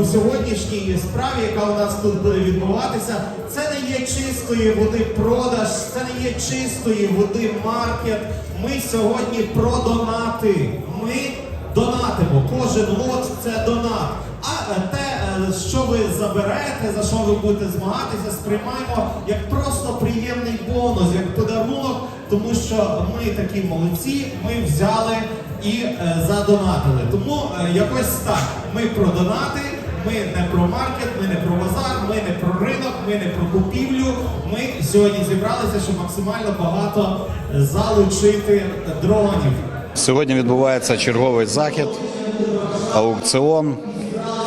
у сьогоднішній справі, яка у нас тут буде відбуватися, це не є чистої води продаж, це не є чистої води маркет. Ми сьогодні про донати. Ми донатимо. Кожен лот це донат. А е, те, е, що ви заберете, за що ви будете змагатися, сприймаємо як просто приємний бонус, як подарунок, тому що ми такі молодці, ми взяли і е, задонатили. Тому якось так. Ми про донати, ми не про маркет, ми не про базар, ми не про ринок, ми не про купівлю. Ми сьогодні зібралися, щоб максимально багато залучити дронів. Сьогодні відбувається черговий захід, аукціон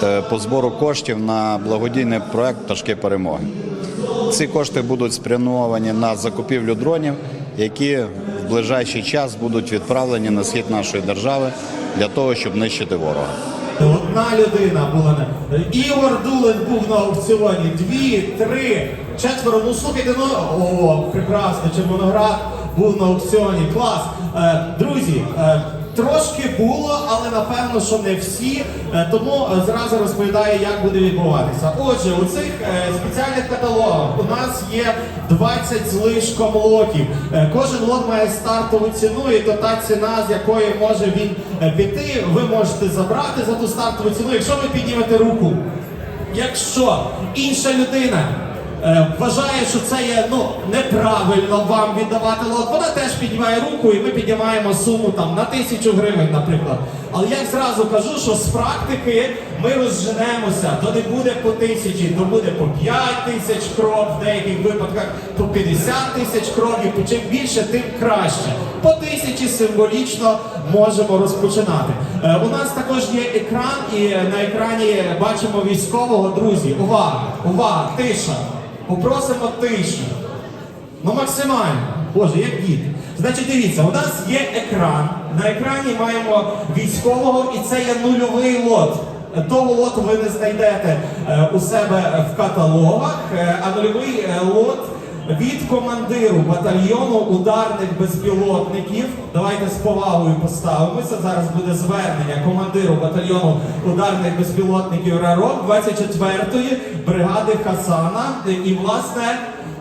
е, по збору коштів на благодійний проект Пташки перемоги. Ці кошти будуть спрямовані на закупівлю дронів, які в ближайший час будуть відправлені на схід нашої держави для того, щоб нищити ворога. Одна людина була на Ігор Дулин був на аукціоні. Дві, три, четверо. Ну слухайте, ну о, прекрасно, Червоноград був на аукціоні. Клас. Е, друзі, е, трошки було, але напевно, що не всі. Е, тому е, зразу розповідаю, як буде відбуватися. Отже, у цих е, спеціальних каталогах у нас є 20 з лишком лотів. Кожен лот має стартову ціну, і то та ціна, з якої може він піти, ви можете забрати за ту стартову ціну, якщо ви піднімете руку. Якщо інша людина вважає, що це є ну неправильно вам віддавати лот, вона теж піднімає руку, і ми піднімаємо суму там на тисячу гривень, наприклад. Але я зразу кажу, що з практики ми розженемося, то не буде по тисячі, то буде по 5 тисяч кров, в деяких випадках по 50 тисяч кроків. По чим більше, тим краще. По тисячі символічно можемо розпочинати. Е, у нас також є екран, і на екрані бачимо військового. Друзі, увага, увага, тиша. Попросимо тишу. Ну максимально. Боже, як діти. Значить, дивіться, у нас є екран. На екрані маємо військового, і це є нульовий лот. Того лоту ви не знайдете е, у себе в каталогах, е, а нульовий е, лот від командиру батальйону ударних безпілотників. Давайте з повагою поставимося. Зараз буде звернення командиру батальйону ударних безпілотників РАРОК 24-ї бригади Хасана. І, власне,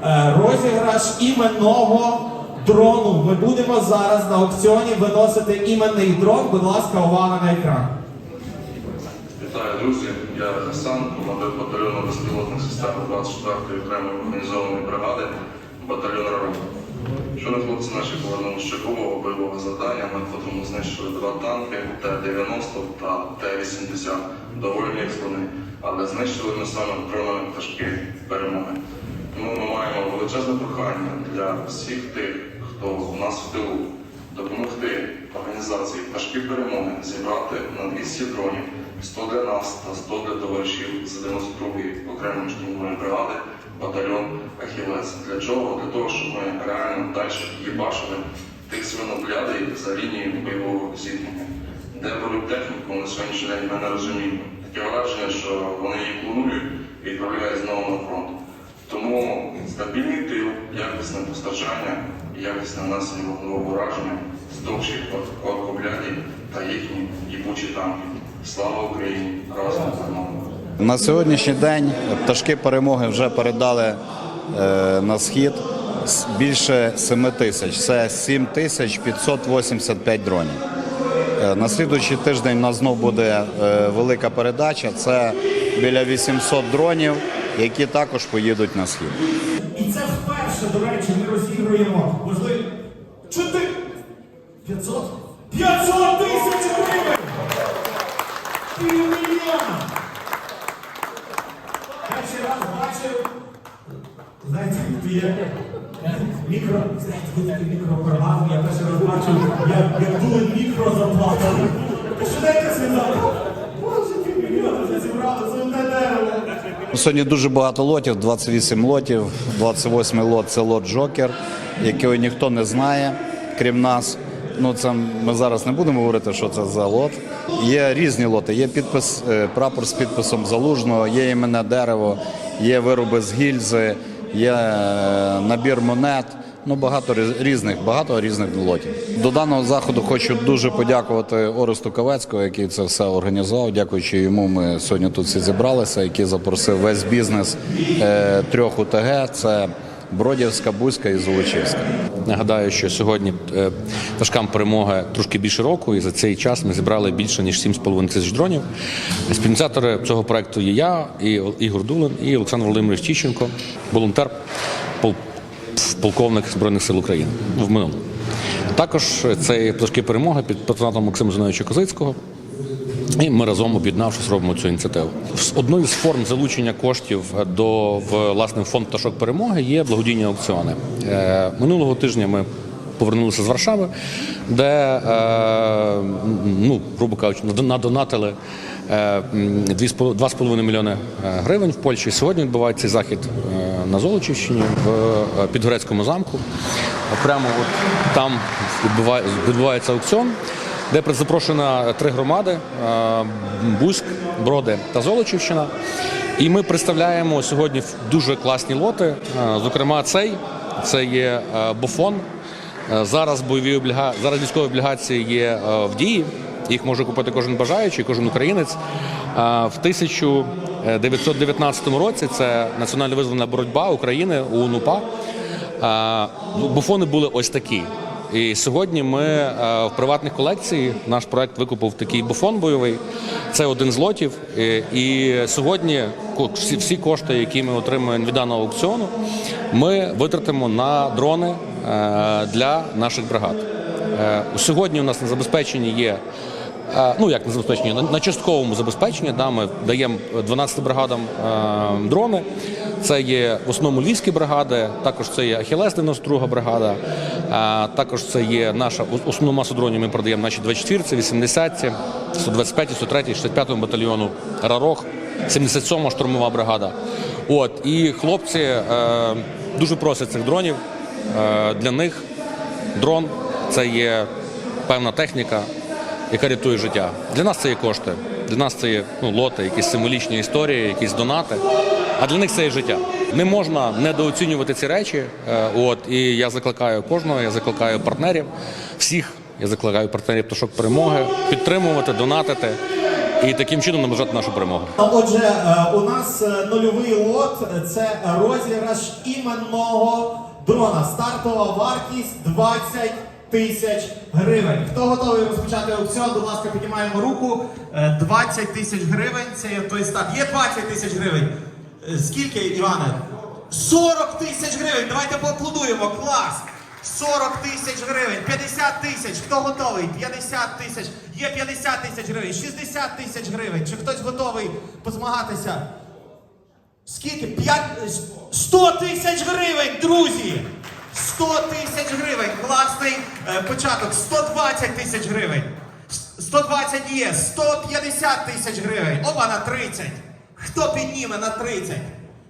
е, розіграш іменного дрону. Ми будемо зараз на аукціоні виносити іменний дрон. Будь ласка, увага на екран. Вітаю, друзі! Я Хасан, командир батальйону безпілотних систем 24-ї окремої механізованої бригади, батальйон РАРО. Щойно хлопці наші повернули з бойового завдання. Ми фотому знищили два танки Т-90 та Т-80. Доволі експони, але знищили ми саме дронами пташки перемоги. Тому ми маємо величезне прохання для всіх тих, хто у нас в тилу, допомогти організації пташки перемоги зібрати на 200 дронів 100 для нас та 100 для товаришів з 92-ї окремої штурмової бригади батальйон Ахілес. Для чого? Для того, щоб ми реально далі їбашили тих свиноблядей за лінією бойового зіткнення. Де беруть техніку на сьогоднішній день ми не розуміємо. Таке враження, що вони її планують і відправляють знову на фронт. Тому стабільний тил, якісне постачання, якісне нанесення вогневого ураження, Слава Україні! Разом перемогу! На сьогоднішній день пташки перемоги вже передали е, на схід більше 7 тисяч. Це 7 тисяч 585 дронів. Е, На слідуючий тиждень у нас знов буде е, велика передача. Це біля 800 дронів, які також поїдуть на схід. І це вперше, до речі, ми розігруємо можливо. Чотири. 500? 500 тисяч гривень! Півмільйона! Перший раз бачив. Знаєте, тут є мікро. Знаєте, тут є мікропрограми. Я перший раз бачив, як, як були мікро заплатили. Та що дайте світати? Боже, півмільйона вже зібрали, це одне дерево. Сьогодні дуже багато лотів, 28 лотів. 28 лот це лот Джокер, якого ніхто не знає, крім нас. Ну це ми зараз не будемо говорити, що це за лот. Є різні лоти. Є підпис, е, прапор з підписом залужного, є іменне дерево, є вироби з гільзи, є е, набір монет. Ну багато різних, багато різних лотів. До даного заходу хочу дуже подякувати Оресту Кавецького, який це все організував. Дякуючи йому, ми сьогодні тут всі зібралися, який запросив весь бізнес е, трьох УТГ. Це Бродівська, Бузька і Золочівська. Нагадаю, що сьогодні е, важкам перемоги трошки більше року, і за цей час ми зібрали більше ніж 7,5 тисяч дронів. Співініціатори цього проекту є я, і Ігор Дулин, і Олександр Володимирович Тіщенко, волонтер, полковник Збройних сил України в минулому. Також це пташки перемоги під патронатом Максима Зиновича Козицького. І ми разом об'єднавшись робимо цю ініціативу. Одною з форм залучення коштів до власне фонд пташок перемоги є благодійні аукціони. Е, минулого тижня ми повернулися з Варшави, де е, ну, грубо кажучи, надонатили е, м, дві з поло- 2,5 мільйони е, гривень в Польщі. Сьогодні відбувається захід е, на Золочівщині в е, Підгорецькому замку. Прямо от там відбувається аукціон де запрошено три громади: е, Бузьк, Броди та Золочівщина. І ми представляємо сьогодні дуже класні лоти. Е, Зокрема, цей це є е, Бофон. Е, Зараз військові облігації є е, в дії. Їх може купити кожен бажаючий, кожен українець. Е, В 1919 році це національно визволена боротьба України у УНУПА. Е, ну, Буфони були ось такі. І сьогодні ми е, в приватних колекції наш проект викупив такий буфон бойовий. Це один з лотів. І, і сьогодні всі, кошти, які ми отримуємо від даного аукціону, ми витратимо на дрони е, для наших бригад. Е, Сьогодні у нас на забезпеченні є. Ну, як на забезпеченні, на, частковому забезпеченні, да, ми даємо 12 бригадам е, дрони. Це є в основному львівські бригади, також це є Ахілес 92 бригада, також це є наша ос- основну масу дронів ми продаємо наші 24-ці, 80-ці, 125-ті, 103-ті, 65-му батальйону Рарох, 77-ма штурмова бригада. От, і хлопці е, дуже просять цих дронів. Е, для них дрон це є певна техніка, яка рятує життя. Для нас це є кошти, для нас це є ну, лоти, якісь символічні історії, якісь донати. А для них це є життя. Не можна недооцінювати ці речі. Е, От і я закликаю кожного, я закликаю партнерів, всіх я закликаю партнерів пташок перемоги підтримувати, донатити і таким чином наближати нашу перемогу. Отже, е, у нас е, нульовий лот це розіграш іменного дрона. Стартова вартість 20 тисяч гривень. Хто готовий розпочати аукціон? Будь ласка, піднімаємо руку. Е, 20 тисяч гривень. Це є той старт. Є 20 тисяч гривень. Е, Скільки, Іване? 40 тисяч гривень. Давайте поаплодуємо. Клас! 40 тисяч гривень, 50 тисяч. Хто готовий? 50 тисяч. Є 50 тисяч гривень, 60 тисяч гривень. Чи хтось готовий позмагатися? Скільки? 5... 100 тисяч гривень, друзі! 100 тисяч гривень. Класний е, початок. 120 тисяч гривень. 120 є. 150 тисяч гривень. Опа, на 30. Хто підніме на 30?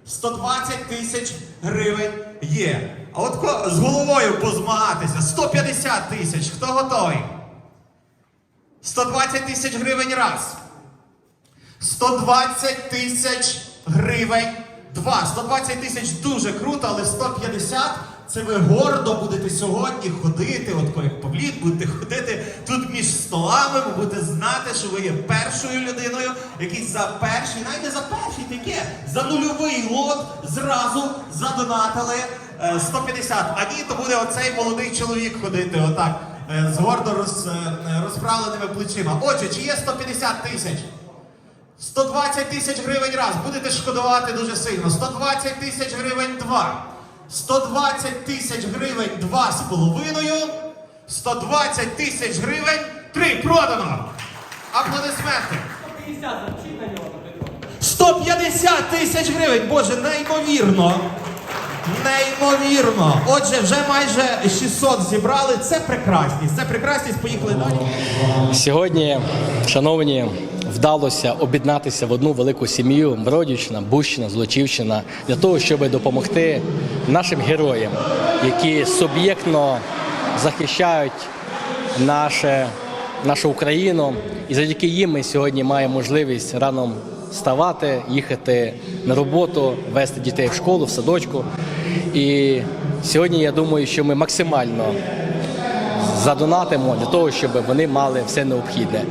120 тисяч гривень є. А от з головою позмагатися. 150 тисяч. Хто готовий? 120 тисяч гривень раз. 120 тисяч гривень. Два. 120 тисяч дуже круто, але 150 це ви гордо будете сьогодні ходити, от як Павліт, будете ходити тут між столами, ви будете знати, що ви є першою людиною, який за перший, навіть не за перший таке, за нульовий лот зразу задонатили е, 150. А ні, то буде оцей молодий чоловік ходити отак е, з гордо роз, е, розправленими плечима. Отже, чи є 150 тисяч? 120 тисяч гривень раз. Будете шкодувати дуже сильно. 120 тисяч гривень два. 120 тисяч гривень два з половиною. 120 тисяч гривень 3 Продано. Аплодисменти. 150 тисяч гривень. Боже, неймовірно. Неймовірно. Отже, вже майже 600 зібрали. Це прекрасність. Це прекрасність. Поїхали далі. Сьогодні, шановні, вдалося об'єднатися в одну велику сім'ю Бродівщина, Бущина, Злочівщина для того, щоб допомогти нашим героям, які суб'єктно захищають наше, нашу Україну. І завдяки їм ми сьогодні маємо можливість рано вставати, їхати на роботу, вести дітей в школу, в садочку. І сьогодні я думаю, що ми максимально задонатимо для того, щоб вони мали все необхідне.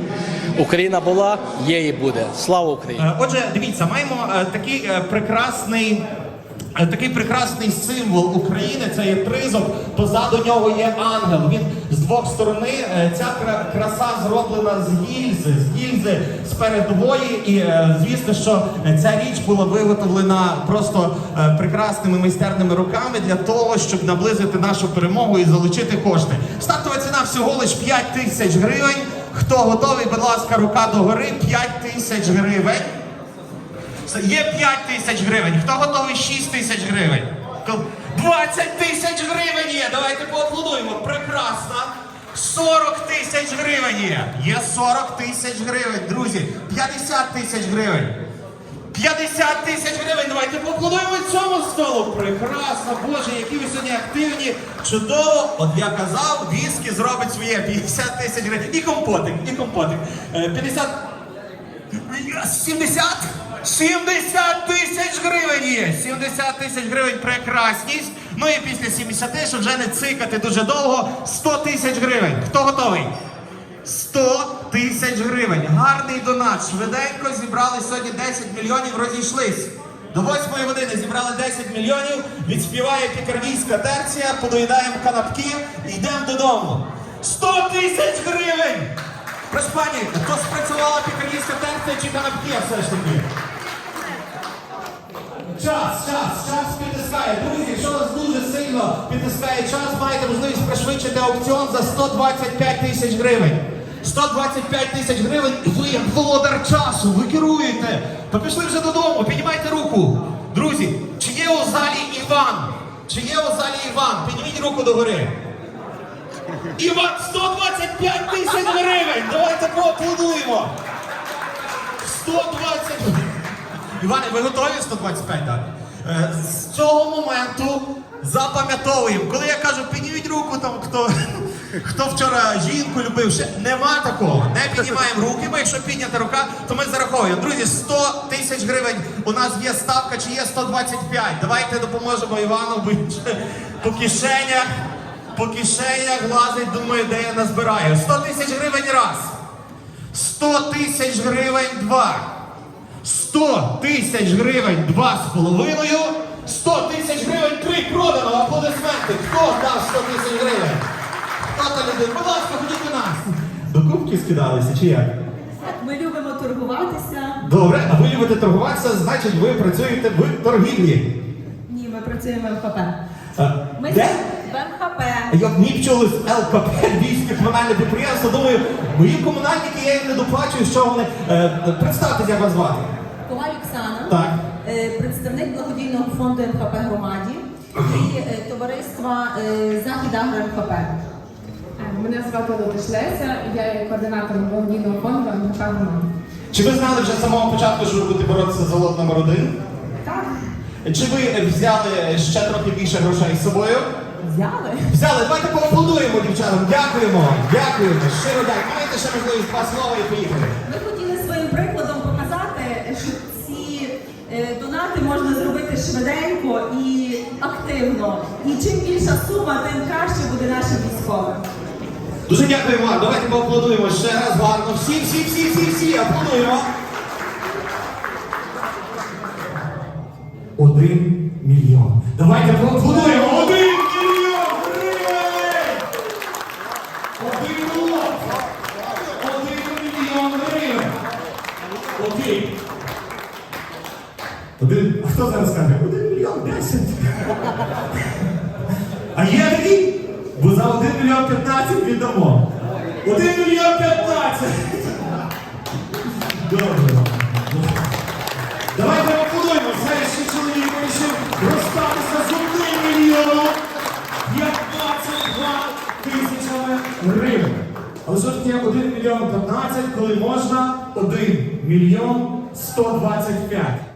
Україна була, є і буде. Слава Україні! Е, Отже, дивіться, маємо е, такий е, прекрасний. Такий прекрасний символ України це є тризуб. Позаду нього є ангел. Він двох сторони. е, Ця краса зроблена з гільзи, з гільзи з передової. І е, звісно, що ця річ була виготовлена просто е, прекрасними майстерними руками для того, щоб наблизити нашу перемогу і залучити кошти. Стартова ціна всього лиш 5 тисяч гривень. Хто готовий, будь ласка, рука догори, 5 тисяч гривень. Є 5 тисяч гривень. Хто готовий 6 тисяч гривень? Ко- 20 тисяч гривень є. Давайте поаплодуємо. Прекрасно. 40 тисяч гривень є. Є 40 тисяч гривень, друзі. 50 тисяч гривень. 50 тисяч гривень. Давайте поаплодуємо цьому столу. Прекрасно, Боже, які ви сьогодні активні. Чудово. От я казав, віскі зробить своє 50 тисяч гривень. І компотик, і компотик. Е, 50 70? 70 тисяч гривень є! 70 тисяч гривень прекрасність. Ну і після 70, щоб вже не цикати дуже довго, 100 тисяч гривень. Хто готовий? 100 тисяч гривень. Гарний донат. Швиденько зібрали сьогодні 10 мільйонів, розійшлись. До 8 години зібрали 10 мільйонів, відспіває пікардійська терція, подоїдаємо канапки і йдемо додому. 100 тисяч гривень! Прошу пані, то спрацювала пікардійська терція чи канапки все ж таки? Час, час, час підтискає. Друзі, якщо вас дуже сильно підтискає час, маєте можливість пришвидшити аукціон за 125 тисяч гривень. 125 тисяч гривень, ви володар часу, ви керуєте. То пішли вже додому, піднімайте руку. Друзі, чи є у залі Іван? Чи є у залі Іван? Підніміть руку догори. Іван, 125 тисяч гривень! Давайте поаплодуємо! 120. Іване, ви готові 125 дати? Е, З цього моменту запам'ятовуємо. Коли я кажу, підніміть руку, там хто, хто вчора жінку любив, ще нема такого. Не піднімаємо руки, бо якщо піднята рука, то ми зараховуємо. Друзі, 100 тисяч гривень. У нас є ставка, чи є 125. Давайте допоможемо Івану, бо по кишенях, по кишенях лазить, думає, де я назбираю. 100 тисяч гривень раз. 100 тисяч гривень два. 100 тисяч гривень два з половиною. 100 тисяч гривень три продано. Аплодисменти. Хто дав 100 тисяч гривень? Хто та людина? Будь ласка, ходіть до нас. До кубки скидалися чи як? Ми любимо торгуватися. Добре, а ви любите торгуватися, значить ви працюєте в торгівлі. Ні, ми працюємо в. А, Ми де? В МХП. Як мені пчоли з ЛКП, Львівське комунальне підприємство, думаю, мої комунальники, я їм не доплачую, що вони. Е, представтеся, як вас звати. Коваль Оксана, Так. е, представник благодійного фонду МХП громаді і е, товариства е, Захід Агро МХП. Мене звати Лутиш Леся, я є координатором благодійного фонду МХП «Громада». Чи ви знали вже з самого початку, що ви будете боротися за лот номер один? Так, Чи ви взяли ще трохи більше грошей з собою? Взяли? Взяли, давайте поаплодуємо дівчатам. Дякуємо, дякуємо. Щиро дякую. Маєте ще можливість два слова і поїхали. Ми хотіли своїм прикладом показати, що ці е, донати можна зробити швиденько і активно. І чим більша сума, тим краще буде нашим військовим. Дуже дякуємо вам. Давайте поаплодуємо ще раз гарно. Всі, всі, всі, всі, всі, аплодуємо. Один мільйон. Давайте поаплодуємо. Один мільйон гривень! Один лот. Один мільйон гривень. Окей. Один. А хто зараз каже? Один мільйон десять. А є такі? Бо за 1 мільйон 15 віддамо. 1 мільйон 15! Добре. Давайте аплодуємо. Зараз ще чоловік вирішив розстатися з 1 мільйоном 22 тисячами гривень. Але що таке 1 мільйон 15, коли можна 1 мільйон 125?